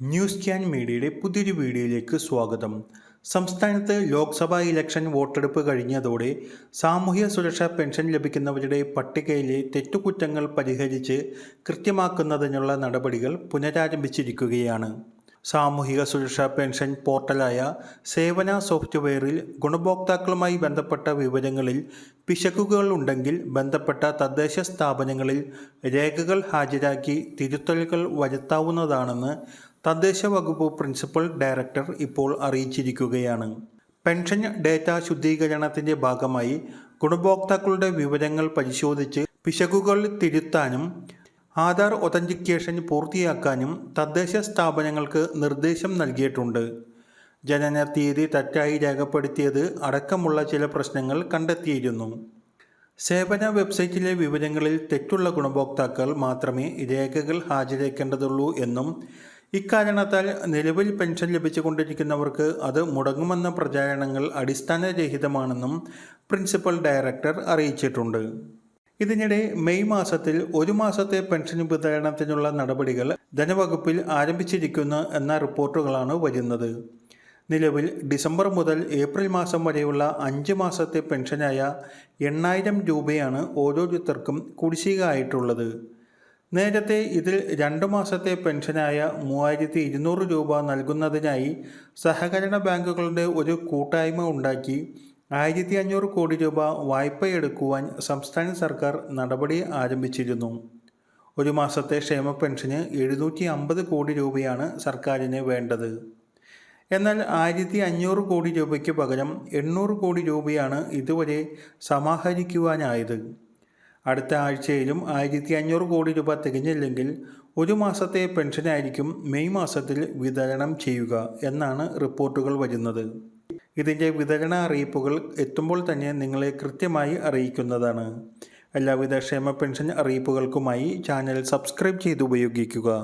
News can മീഡിയയുടെ പുതിയൊരു വീഡിയോയിലേക്ക് സ്വാഗതം. സംസ്ഥാനത്ത് ലോക്സഭാ ഇലക്ഷൻ വോട്ടെടുപ്പ് കഴിഞ്ഞതോടെ സാമൂഹ്യ സുരക്ഷാ പെൻഷൻ ലഭിക്കുന്നവരുടെ പട്ടികയിലെ തെറ്റുകുറ്റങ്ങൾ പരിഹരിച്ച് കൃത്യമാക്കുന്നതിനുള്ള നടപടികൾ പുനരാരംഭിച്ചിരിക്കുകയാണ്. സാമൂഹിക സുരക്ഷാ പെൻഷൻ പോർട്ടലായ സേവന സോഫ്റ്റ്വെയറിൽ ഗുണഭോക്താക്കളുമായി ബന്ധപ്പെട്ട വിവരങ്ങളിൽ പിശകുകൾ ഉണ്ടെങ്കിൽ ബന്ധപ്പെട്ട തദ്ദേശ സ്ഥാപനങ്ങളിൽ രേഖകൾ ഹാജരാക്കി തിരുത്തലുകൾ വരുത്താവുന്നതാണെന്ന് തദ്ദേശ വകുപ്പ് പ്രിൻസിപ്പൽ ഡയറക്ടർ ഇപ്പോൾ അറിയിച്ചിരിക്കുകയാണ്. പെൻഷൻ ഡേറ്റ ശുദ്ധീകരണത്തിന്റെ ഭാഗമായി ഗുണഭോക്താക്കളുടെ വിവരങ്ങൾ പരിശോധിച്ച് പിശകുകൾ തിരുത്താനും ആധാർ ഒതന്റിക്കേഷൻ പൂർത്തിയാക്കാനും തദ്ദേശ സ്ഥാപനങ്ങൾക്ക് നിർദ്ദേശം നൽകിയിട്ടുണ്ട്. ജനന തീയതി തെറ്റായി രേഖപ്പെടുത്തിയത് അടക്കമുള്ള ചില പ്രശ്നങ്ങൾ കണ്ടെത്തിയിരുന്നു. സേവന വെബ്സൈറ്റിലെ വിവരങ്ങളിൽ തെറ്റുള്ള ഗുണഭോക്താക്കൾ മാത്രമേ രേഖകൾ ഹാജരാക്കേണ്ടതുള്ളൂ എന്നും ഇക്കാരണത്താൽ നിലവിൽ പെൻഷൻ ലഭിച്ചുകൊണ്ടിരിക്കുന്നവർക്ക് അത് മുടങ്ങുമെന്ന പ്രചാരണങ്ങൾ അടിസ്ഥാനരഹിതമാണെന്നും പ്രിൻസിപ്പൽ ഡയറക്ടർ അറിയിച്ചിട്ടുണ്ട്. ഇതിനിടെ മെയ് മാസത്തിൽ ഒരു മാസത്തെ പെൻഷൻ വിതരണത്തിനുള്ള നടപടികൾ ധനവകുപ്പിൽ ആരംഭിച്ചിരിക്കുന്നു എന്ന റിപ്പോർട്ടുകളാണ് വരുന്നത്. നിലവിൽ ഡിസംബർ മുതൽ ഏപ്രിൽ മാസം വരെയുള്ള അഞ്ച് മാസത്തെ പെൻഷനായ എണ്ണായിരം രൂപയാണ് ഓരോരുത്തർക്കും കുടിശ്ശിക ആയിട്ടുള്ളത് നേരത്തെ ഇതിൽ രണ്ട് മാസത്തെ പെൻഷനായ മൂവായിരത്തി ഇരുന്നൂറ് രൂപ നൽകുന്നതിനായി സഹകരണ ബാങ്കുകളുടെ ഒരു കൂട്ടായ്മ ഉണ്ടാക്കി ആയിരത്തി അഞ്ഞൂറ് കോടി രൂപ വായ്പയെടുക്കുവാൻ സംസ്ഥാന സർക്കാർ നടപടി ആരംഭിച്ചിരുന്നു. ഒരു മാസത്തെ ക്ഷേമ പെൻഷന് എഴുന്നൂറ്റി അമ്പത് കോടി രൂപയാണ് സർക്കാരിന് വേണ്ടത്. എന്നാൽ ആയിരത്തി അഞ്ഞൂറ് കോടി രൂപയ്ക്ക് പകരം എണ്ണൂറ് കോടി രൂപയാണ് ഇതുവരെ സമാഹരിക്കുവാനായത്. അടുത്ത ആഴ്ചയിലും ആയിരത്തി അഞ്ഞൂറ് കോടി രൂപ തികഞ്ഞില്ലെങ്കിൽ ഒരു മാസത്തെ പെൻഷനായിരിക്കും മെയ് മാസത്തിൽ വിതരണം ചെയ്യുക എന്നാണ് റിപ്പോർട്ടുകൾ വരുന്നത്. ഇതിന്റെ വിതരണ അറിയിപ്പുകൾ എത്തുമ്പോൾ തന്നെ നിങ്ങളെ കൃത്യമായി അറിയിക്കുന്നതാണ്. എല്ലാവിധ ക്ഷേമ പെൻഷൻ അറിയിപ്പുകൾക്കുമായി ചാനൽ സബ്സ്ക്രൈബ് ചെയ്ത് ഉപയോഗിക്കുക